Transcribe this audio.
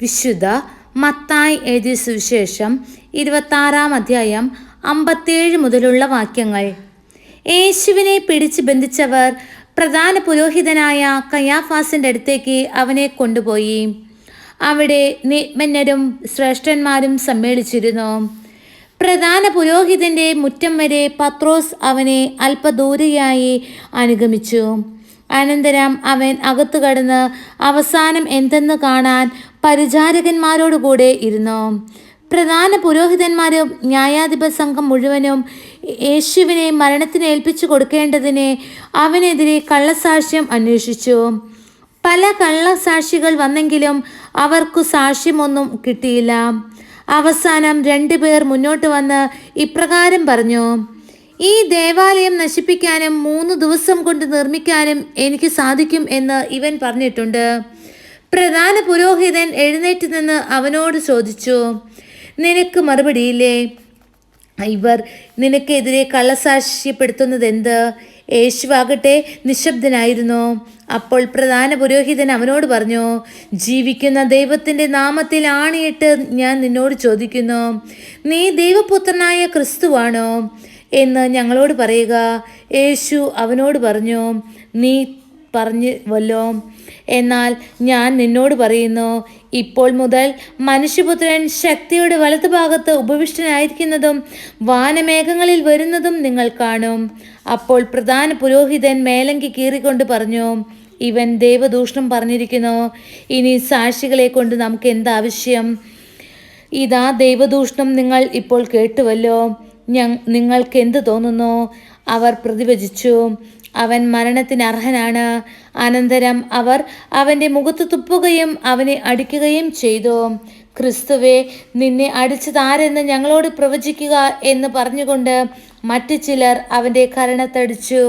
വിശുദ്ധ മത്തായി എഴുതിയ സുവിശേഷം ഇരുപത്താറാം അധ്യായം അമ്പത്തേഴ് മുതലുള്ള വാക്യങ്ങൾ. യേശുവിനെ പിടിച്ചു ബന്ധിച്ചവർ പ്രധാന പുരോഹിതനായ കയാഫാസിന്റെ അടുത്തേക്ക് അവനെ കൊണ്ടുപോയി. അവിടെ നിമന്നരും ശ്രേഷ്ഠന്മാരും സമ്മേളിച്ചിരുന്നു. പ്രധാന പുരോഹിതന്റെ മുറ്റം വരെ പത്രോസ് അവനെ അല്പദൂരെയായി അനുഗമിച്ചു. അനന്തരം അവൻ അകത്തു കടന്ന് അവസാനം എന്തെന്ന് കാണാൻ പരിചാരകന്മാരോടുകൂടെ ഇരുന്നു. പ്രധാന പുരോഹിതന്മാരും ന്യായാധിപ സംഘം മുഴുവനും യേശുവിനെ മരണത്തിന് ഏൽപ്പിച്ചു കൊടുക്കേണ്ടതിനെ അവനെതിരെ കള്ളസാക്ഷ്യം അന്വേഷിച്ചു. പല കള്ളസാക്ഷികൾ വന്നെങ്കിലും അവർക്കു സാക്ഷ്യമൊന്നും കിട്ടിയില്ല. അവസാനം രണ്ടുപേർ മുന്നോട്ട് വന്ന് ഇപ്രകാരം പറഞ്ഞു. ഈ ദേവാലയം നശിപ്പിക്കാനും മൂന്ന് ദിവസം കൊണ്ട് നിർമ്മിക്കാനും എനിക്ക് സാധിക്കും എന്ന് ഇവൻ പറഞ്ഞിട്ടുണ്ട്. പ്രധാന പുരോഹിതൻ എഴുന്നേറ്റ് നിന്ന് അവനോട് ചോദിച്ചു നിനക്ക് മറുപടിയില്ലേ? ഇവർ നിനക്കെതിരെ കള്ളസാക്ഷ്യപ്പെടുത്തുന്നത് എന്ത് യേശുവാകട്ടെ നിശബ്ദനായിരുന്നു. അപ്പോൾ പ്രധാന പുരോഹിതൻ അവനോട് പറഞ്ഞു ജീവിക്കുന്ന ദൈവത്തിന്റെ നാമത്തിൽ ആണിയിട്ട് ഞാൻ നിന്നോട് ചോദിക്കുന്നു. നീ ദൈവപുത്രനായ ക്രിസ്തുവാണോ? എന്ന് ഞങ്ങളോട് പറയുക. യേശു അവനോട് പറഞ്ഞു നീ പറഞ്ഞു വല്ലോ. എന്നാൽ ഞാൻ നിന്നോട് പറയുന്നു ഇപ്പോൾ മുതൽ മനുഷ്യപുത്രൻ ശക്തിയുടെ വലതുഭാഗത്ത് ഉപവിഷ്ടനായിരിക്കുന്നതും വാനമേഘങ്ങളിൽ വരുന്നതും നിങ്ങൾ കാണും. അപ്പോൾ പ്രധാന പുരോഹിതൻ മേലങ്കി കീറിക്കൊണ്ട് പറഞ്ഞു ഇവൻ ദൈവദൂഷണം പറഞ്ഞിരിക്കുന്നു. ഇനി സാക്ഷികളെ കൊണ്ട് നമുക്ക് എന്താവശ്യം? ഇതാ ദൈവദൂഷണം നിങ്ങൾ ഇപ്പോൾ കേട്ടുവല്ലോ. ഞ നിങ്ങൾക്ക് എന്ത് തോന്നുന്നു? അവർ പ്രതിവചിച്ചു. അവൻ മരണത്തിന് അർഹനാണ്. അനന്തരം അവർ അവന്റെ മുഖത്ത് തുപ്പുകയും അവനെ അടിക്കുകയും ചെയ്തു. ക്രിസ്തുവെ നിന്നെ അടിച്ചതാരെന്ന് ഞങ്ങളോട് പ്രവചിക്കുക എന്ന് പറഞ്ഞുകൊണ്ട് മറ്റു ചിലർ അവന്റെ കരണത്തടിച്ചു.